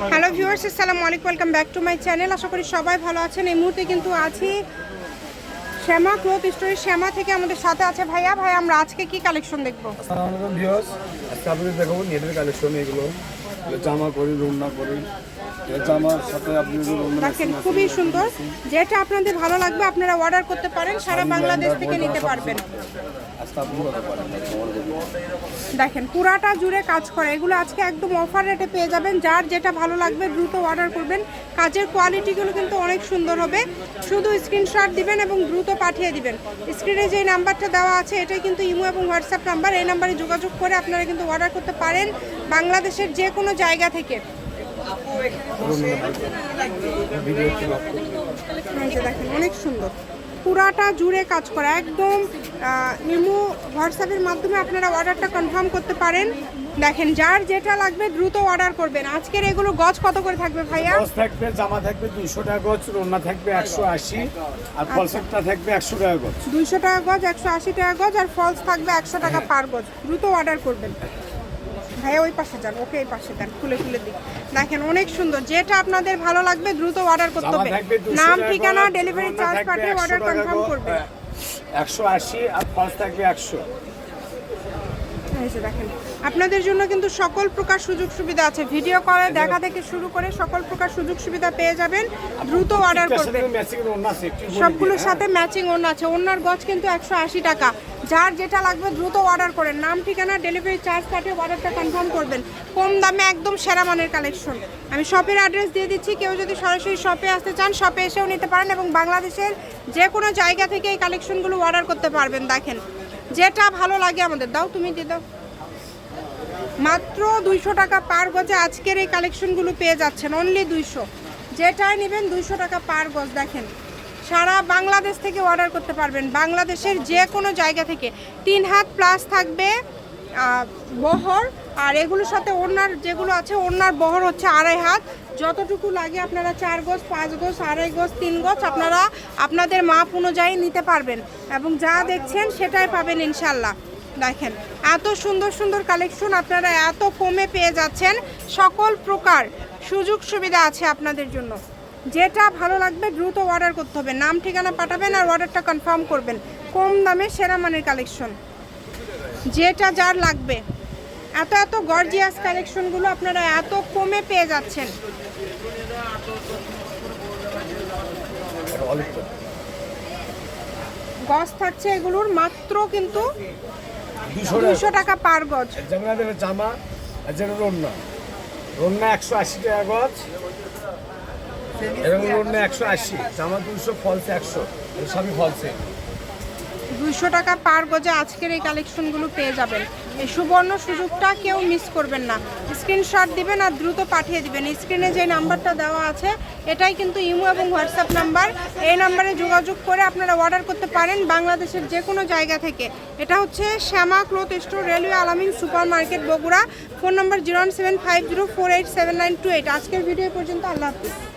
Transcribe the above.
Hello viewers আসসালামু আলাইকুম welcome back to my channel আশা করি সবাই ভালো আছেন। এই মুহূর্তে কিন্তু আছি শ্যামা ক্লোথ স্টোরি শ্যামা থেকে আমাদের সাথে আছে ভাইয়া। ভাই আমরা আজকে কি কালেকশন দেখব? আসসালামু আলাইকুম ভিউয়ার্স আজকে আপনাদের দেখাবো, নেটের কালেকশন এগুলো। জামা করি রুমনা করি দেখেন খুবই সুন্দর। যেটা আপনাদের ভালো লাগবে আপনারা অর্ডার করতে পারেন সারা বাংলাদেশ থেকে নিতে পারবেন। পারেন দেখেন পুরাটা জুড়ে কাজ করে এগুলো আজকে একদম অফার রেটে পেয়ে যাবেন। যার যেটা ভালো লাগবে দ্রুত অর্ডার করবেন। কাজের কোয়ালিটিগুলো কিন্তু অনেক সুন্দর হবে। শুধু স্ক্রিনশট দিবেন এবং দ্রুত পাঠিয়ে দিবেন। স্ক্রিনে যে নাম্বারটা দেওয়া আছে এটাই কিন্তু ইমো এবং হোয়াটসঅ্যাপ নাম্বার। এই নাম্বারে যোগাযোগ করে আপনারা কিন্তু অর্ডার করতে পারেন বাংলাদেশের যে কোনো জায়গা থেকে। দেখেন অনেক সুন্দর পুরাটা জুড়ে কাজ করা একদম ইমো হোয়াটসঅ্যাপের মাধ্যমে আপনারা অর্ডারটা কনফার্ম করতে পারেন। দেখেন যার যেটা লাগবে দ্রুত অর্ডার করবেন। আজকের এগুলো গজ কত করে থাকবে ভাইয়া? গজ থাকবে জামা থাকবে দুইশো টাকা গজ রুমনা থাকবে একশো আশি আর ফলসেটটা থাকবে একশো টাকা গজ। দুইশো টাকা গজ একশো আশি টাকা গজ আর ফলস থাকবে একশো টাকা পার গজ। দ্রুত অর্ডার করবেন। ভাইয়া ওই পাশে যান ওকে এই পাশে দেন খুলে খুলে দিন দেখেন অনেক সুন্দর। যেটা আপনাদের ভালো লাগবে দ্রুত অর্ডার করতে হবে। নাম ঠিকানা ডেলিভারি চার্জ পাঠিয়ে অর্ডার কনফার্ম করবে একশো আশি আর ফলস থাকবে একশো। যে দেখেন। আপনাদের জন্য কিন্তু সকল প্রকার সুযোগ সুবিধা আছে। ভিডিও কলে দেখা থেকে শুরু করে সকল প্রকার সুযোগ সুবিধা পেয়ে যাবেন। দ্রুত অর্ডার করবেন। দিই, সবগুলোর হ্যাঁ? সাথে ম্যাচিং ওড়না আছে। ওড়নার গজ কিন্তু একশো আশি টাকা। যার যেটা লাগবে দ্রুত অর্ডার করেন। নাম ঠিকানা ডেলিভারি চার্জ কাটিয়ে অর্ডারটা কনফার্ম করবেন। কম দামে একদম সেরা মানের কালেকশন আমি শপের অ্যাড্রেস দিয়ে দিচ্ছি। কেউ যদি সরাসরি শপে আসতে চান শপে এসেও নিতে পারেন এবং বাংলাদেশের যে কোনো জায়গা থেকে এই কালেকশনগুলো অর্ডার করতে পারবেন। দেখেন যেটা ভালো লাগে আমাদের। দাও, তুমি দিয়ে দাও। মাত্র দুইশো টাকা পার গজে আজকের এই কালেকশনগুলো পেয়ে যাচ্ছেন অনলি দুইশো। যেটাই নেবেন দুইশো টাকা পার গজ, দেখেন। সারা বাংলাদেশ থেকে অর্ডার করতে পারবেন। বাংলাদেশের যে কোনো জায়গা থেকে। তিন হাত প্লাস থাকবে বহর, আর এগুলোর সাথে ওড়নার যেগুলো আছে, ওড়নার বহর হচ্ছে আড়াই হাত। যতটুকু লাগে আপনারা চার গজ, পাঁচ গজ, আড়াই গজ, তিন গজ আপনারা আপনাদের মাপ অনুযায়ী নিতে পারবেন। এবং যা দেখছেন সেটাই পাবেন ইনশাল্লাহ। দেখেন, এত সুন্দর সুন্দর কালেকশন আপনারা এত কমে পেয়ে যাচ্ছেন। সকল প্রকার সুযোগ সুবিধা আছে আপনাদের জন্য। যেটা ভালো লাগবে দ্রুত অর্ডার করতে হবে। নাম, ঠিকানা পাঠাবেন আর অর্ডারটা কনফার্ম করবেন। কম দামে সেরা মানের কালেকশন যেটা যার লাগবে। এত এত গর্জিয়াস কালেকশনগুলো আপনারা এত কমে পেয়ে যাচ্ছেন। গজ থাকছে এগুলোর মাত্র কিন্তু দুশো টাকা। পার গজ। যেমন জামা আর যেটা রন্না। রন্না একশো আশি টাকা গজ। এরকম রন্না একশো আশি জামা দুশো ফলসে একশো। সবই ফলসে দুইশো টাকা পার গজে আজকের এই কালেকশনগুলো পেয়ে যাবেন। এই সুবর্ণ সুযোগটা কেউ মিস করবেন না। স্ক্রিনশট দিবেন আর দ্রুত পাঠিয়ে দিবেন। স্ক্রিনে যে নাম্বারটা দেওয়া আছে, এটাই কিন্তু ইমো এবং হোয়াটসঅ্যাপ নাম্বার এই নাম্বারে যোগাযোগ করে আপনারা অর্ডার করতে পারেন বাংলাদেশের যে কোনো জায়গা থেকে। এটা হচ্ছে Shyama cloth store, railway Alamin super market Bogura. Phone number zero seven five zero four eight seven nine two eight আজকের ভিডিও পর্যন্ত, আল্লাহ হাফিজ।